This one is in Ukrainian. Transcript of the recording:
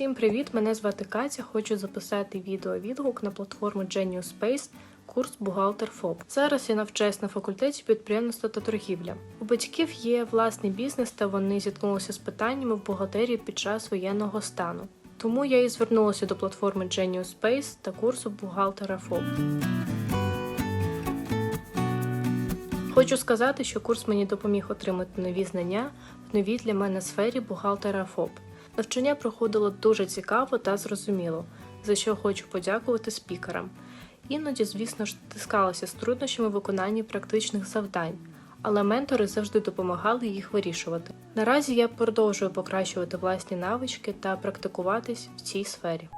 Всім привіт! Мене звати Катя. Хочу записати відео-відгук на платформу Genius Space курс бухгалтер ФОП. Зараз я навчаюсь на факультеті підприємництва та торгівля. У батьків є власний бізнес, та вони зіткнулися з питаннями в бухгалтерії під час воєнного стану. Тому я і звернулася до платформи Genius Space та курсу бухгалтера ФОП. Хочу сказати, що курс мені допоміг отримати нові знання в новій для мене сфері бухгалтера ФОП. Навчання проходило дуже цікаво та зрозуміло, за що хочу подякувати спікерам. Іноді, звісно ж, стискалася з труднощами в виконанні практичних завдань, але ментори завжди допомагали їх вирішувати. Наразі я продовжую покращувати власні навички та практикуватись в цій сфері.